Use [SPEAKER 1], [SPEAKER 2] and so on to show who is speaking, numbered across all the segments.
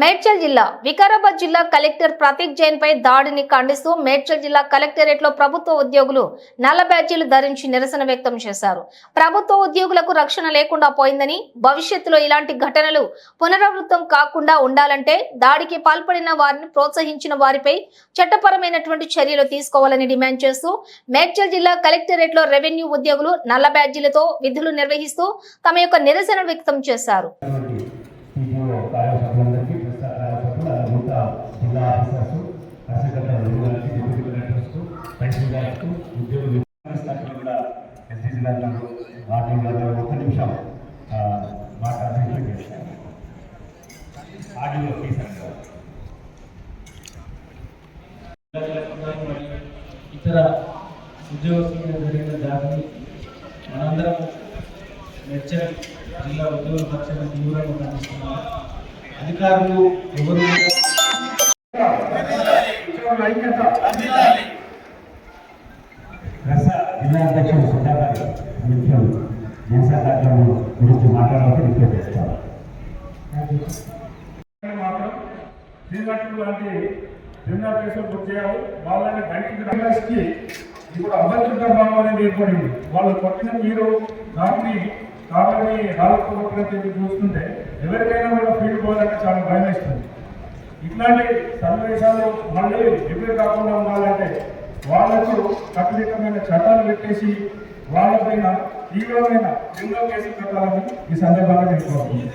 [SPEAKER 1] మేడ్చల్ జిల్లా వికారాబాద్ జిల్లా కలెక్టర్ ప్రతీక్ జైన్ పై దాడిని ఖండిస్తూ మేడ్చల్ జిల్లా కలెక్టరేట్లో ప్రభుత్వ ఉద్యోగులు నల్ల బ్యాడ్జీలు ధరించి నిరసన వ్యక్తం చేశారు. ప్రభుత్వ ఉద్యోగులకు రక్షణ లేకుండా పోయిందని భవిష్యత్తులో ఇలాంటి ఘటనలు పునరావృతం కాకుండా ఉండాలంటే దాడికి పాల్పడిన వారిని ప్రోత్సహించిన వారిపై చట్టపరమైనటువంటి చర్యలు తీసుకోవాలని డిమాండ్ చేస్తూ మేడ్చల్ జిల్లా కలెక్టరేట్లో రెవెన్యూ ఉద్యోగులు నల్ల బ్యాడ్జీలతో విధులు నిర్వహిస్తూ తమ యొక్క నిరసన వ్యక్తం చేశారు.
[SPEAKER 2] జిల్లా ఆఫీసర్స్ అసిస్టెంట్ రెగ్యులర్కి డిప్యూటీ కలెక్టర్స్ ప్రిన్సిపల్ గారికి ఉద్యోగులు స్థాయిలో కూడా ఎస్సీసీ గారు వాటి గారు ఒక్క నిమిషం మాట్లాడాలని ఆడియో తీసాను
[SPEAKER 3] ఇతర ఉద్యోగస్తులు జరిగిన దాన్ని మనందరం మెచ్చని జిల్లా ఉద్యోగ పక్షాన్ని తీవ్రంగా ఖండిస్తున్నాం. అధికారులు ఎవరు
[SPEAKER 2] రస జిల్లా అధ్యక్షుడు సుధాకర్ నిత్యం కార్యక్రమం గురించి మాట్లాడాలని రిక్వెస్ట్ చేస్తాను.
[SPEAKER 4] మాత్రం శ్రీనాథుడు లాంటి జిల్లా కేసులు బుక్ చేయాలి. వాళ్ళని బయటికి రంగానికి ఇప్పుడు అభద్రతా భావం అనేది ఏర్పడింది. వాళ్ళు కొట్టిన మీరు దాన్ని కాబట్టి కొట్టినట్టు చెప్పి చూస్తుంటే ఎవరికైనా కూడా ఫీల్డ్ పోవాలంటే చాలా భయం వేస్తుంది ఇట్లాంటి సన్నివేశాలు మళ్ళీ రిపీట్ కాకుండా ఉండాలంటే వాళ్ళకు కట్టుదిట్టమైన చట్టాలు పెట్టేసి వాళ్ళపైన తీవ్రమైన క్రిమినల్ కేసులు పెట్టాలని ఈ సందర్భంగా తెలుసుకోవాలి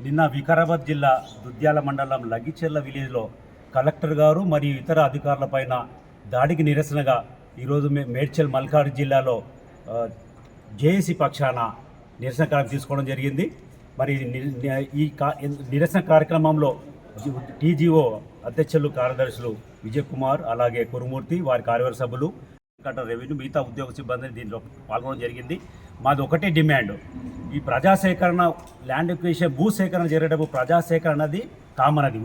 [SPEAKER 5] నిన్న వికారాబాద్ జిల్లా దుద్యాల మండలం లగిచెర్ల విలేజ్లో కలెక్టర్ గారు మరియు ఇతర అధికారులపైన దాడికి నిరసనగా ఈరోజు మే మేడ్చల్ మల్కాడు జిల్లాలో జేఏసీ పక్షాన నిరసన కార్యక్రమం తీసుకోవడం జరిగింది. మరి ఈ కా నిరసన కార్యక్రమంలో టీజీఓ అధ్యక్షులు కార్యదర్శులు విజయ్ కుమార్ అలాగే కురుమూర్తి వారి కార్యవర్గ సభ్యులు కట్ట రెవెన్యూ మిగతా ఉద్యోగ సిబ్బందిని దీంట్లో పాల్గొనడం జరిగింది. మాది ఒకటే డిమాండ్. ఈ ప్రజా సేకరణ ల్యాండ్ ఎక్విజిషన్ భూ సేకరణ జరిగేటప్పుడు ప్రజా సేకరణ అది కామన్ అది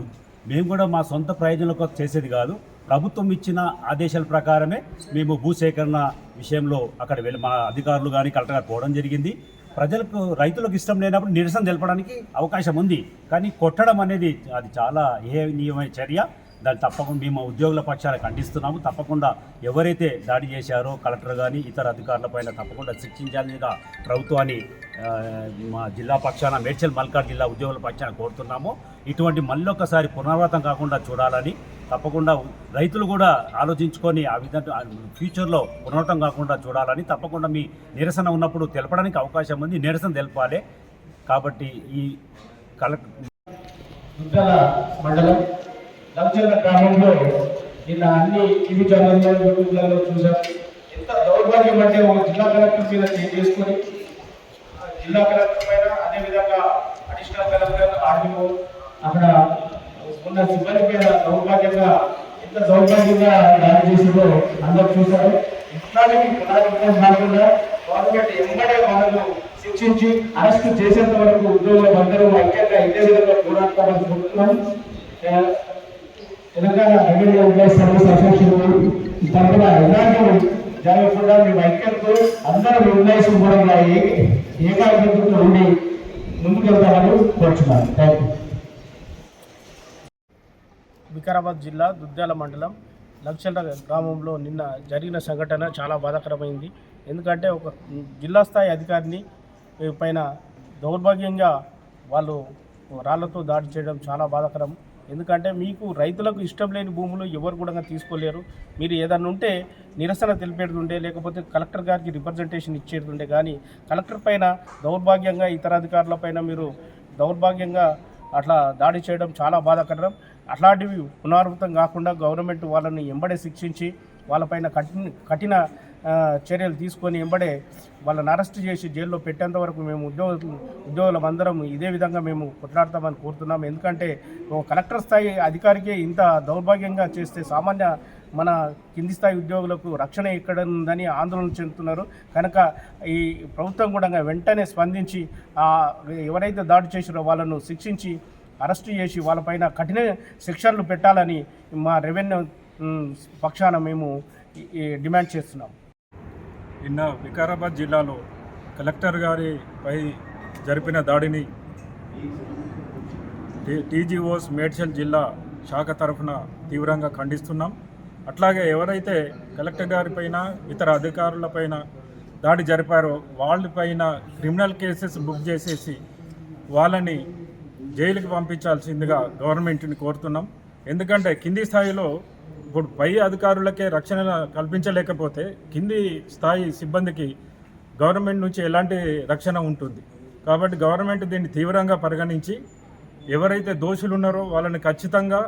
[SPEAKER 5] మేము కూడా మా సొంత ప్రయోజనాల కోసం చేసేది కాదు. ప్రభుత్వం ఇచ్చిన ఆదేశాల ప్రకారమే మేము భూ సేకరణ విషయంలో అక్కడ వెళ్ళి మా అధికారులు కానీ కలెక్టర్ గారు పోవడం జరిగింది. ప్రజలకు రైతులకు ఇష్టం లేనప్పుడు నిరసన తెలపడానికి అవకాశం ఉంది. కానీ కొట్టడం అనేది అది చాలా ఏహనీయమైన చర్య. దాన్ని తప్పకుండా మేము ఉద్యోగుల పక్షాన ఖండిస్తున్నాము. తప్పకుండా ఎవరైతే దాడి చేశారో కలెక్టర్ కానీ ఇతర అధికారులపైన తప్పకుండా శిక్షించాలిగా ప్రభుత్వాన్ని మా జిల్లా పక్షాన మేడ్చల్ మల్కాడ్ జిల్లా ఉద్యోగుల పక్షాన కోరుతున్నాము. ఇటువంటి మళ్ళొకసారి పునరావృతం కాకుండా చూడాలని తప్పకుండా రైతులు కూడా ఆలోచించుకొని ఆ విధంగా ఫ్యూచర్లో ఉండటం కాకుండా చూడాలని తప్పకుండా మీ నిరసన ఉన్నప్పుడు తెలపడానికి అవకాశం ఉంది. నిరసన తెలపాలి. కాబట్టి ఈ
[SPEAKER 3] కల మండలం లంచర్ల గ్రామంలో నిన్న అన్ని టీవీ ఛానల్లో యూట్యూబ్లలో చూసాం. ఎంత దౌర్భాగ్యం అంటే ఒక జిల్లా కలెక్టర్ మీద చేంజ్ చేసుకొని జిల్లా కలెక్టర్ పైన అదేవిధంగా అడిషనల్ కలెక్టర్ ఆర్డీఓ అక్కడ ఉన్న సిబ్బంది మీద దౌర్భాగ్యంగా ఎంత దౌర్భాగ్యంగా దాడి చేసిందో అందరూ చూశారు. ఇట్లాంటివి పునరావృతం కాకుండా గవర్నమెంట్ ఎంబడే వాళ్ళను శిక్షించి అరెస్ట్ చేసేంత వరకు ఉద్యోగులు అందరూ ఐక్యంగా ఇదే విధంగా పోరాడతామని కోరుతున్నాం Telangana revenue employees service association తరఫున ఎలాంటి జరగకుండా మేము ఐక్యంతో అందరం ఎంప్లాయీస్ కూడా ఏకాగ్రతతో ఉండి ముందుకెళ్తామని కోరుచున్నాను. థ్యాంక్ యూ
[SPEAKER 6] వికారాబాద్ జిల్లా దుద్యాల మండలం లక్షల గ్రామంలో నిన్న జరిగిన సంఘటన చాలా బాధాకరమైంది. ఎందుకంటే ఒక జిల్లా స్థాయి అధికారిని పైన దౌర్భాగ్యంగా వాళ్ళు రాళ్ళతో దాడి చేయడం చాలా బాధాకరం. ఎందుకంటే మీకు రైతులకు ఇష్టం లేని భూములు ఎవరు కూడా తీసుకోలేరు. మీరు ఏదన్నా ఉంటే నిరసన తెలిపేది ఉండే లేకపోతే కలెక్టర్ గారికి రిప్రజెంటేషన్ ఇచ్చేది ఉండే కానీ కలెక్టర్ పైన దౌర్భాగ్యంగా ఇతర అధికారుల పైన మీరు దౌర్భాగ్యంగా అట్లా దాడి చేయడం చాలా బాధాకరం. అట్లాంటివి పునరావృతం కాకుండా గవర్నమెంట్ వాళ్ళని ఎంబడే శిక్షించి వాళ్ళపైన కఠిన కఠిన చర్యలు తీసుకొని ఎంబడే వాళ్ళని అరెస్ట్ చేసి జైల్లో పెట్టేంత వరకు మేము ఉద్యోగ ఉద్యోగులం అందరం ఇదే విధంగా మేము కొట్లాడతామని కోరుతున్నాం. ఎందుకంటే ఓ కలెక్టర్ స్థాయి అధికారికే ఇంత దౌర్భాగ్యంగా చేస్తే సామాన్య మన కింది స్థాయి ఉద్యోగులకు రక్షణ ఎక్కడ ఉందని ఆందోళన చెందుతున్నారు. కనుక ఈ ప్రభుత్వం కూడా వెంటనే స్పందించి ఎవరైతే దాడి చేసారో వాళ్ళను శిక్షించి అరెస్ట్ చేసి వాళ్ళపైన కఠిన శిక్షణలు పెట్టాలని మా రెవెన్యూ పక్షాన మేము డిమాండ్ చేస్తున్నాం.
[SPEAKER 4] నిన్న వికారాబాద్ జిల్లాలో కలెక్టర్ గారిపై జరిపిన దాడిని టీజీఓస్ మేడ్చల్ జిల్లా శాఖ తరఫున తీవ్రంగా ఖండిస్తున్నాం. అట్లాగే ఎవరైతే కలెక్టర్ గారిపైన ఇతర అధికారులపైన దాడి జరిపారో వాళ్ళపైన క్రిమినల్ కేసెస్ బుక్ చేసేసి వాళ్ళని జైలుకి పంపించాల్సిందిగా గవర్నమెంట్ని కోరుతున్నాం. ఎందుకంటే కింది స్థాయిలో ఇప్పుడు పై అధికారులకే రక్షణ కల్పించలేకపోతే కింది స్థాయి సిబ్బందికి గవర్నమెంట్ నుంచి ఎలాంటి రక్షణ ఉంటుంది. కాబట్టి గవర్నమెంట్ దీన్ని తీవ్రంగా పరిగణించి ఎవరైతే దోషులు ఉన్నారో వాళ్ళని ఖచ్చితంగా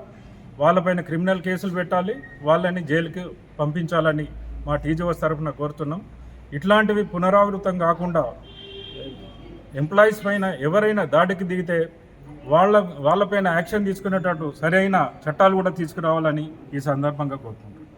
[SPEAKER 4] వాళ్ళపైన క్రిమినల్ కేసులు పెట్టాలి వాళ్ళని జైలుకి పంపించాలని మా టీజీఓస్ తరఫున కోరుతున్నాం. ఇట్లాంటివి పునరావృతం కాకుండా ఎంప్లాయీస్ పైన ఎవరైనా దాడికి దిగితే వాళ్ళ వాళ్ళపైన యాక్షన్ తీసుకునేటట్టు సరైన చట్టాలు కూడా తీసుకురావాలని ఈ సందర్భంగా కోరుకుంటున్నాను.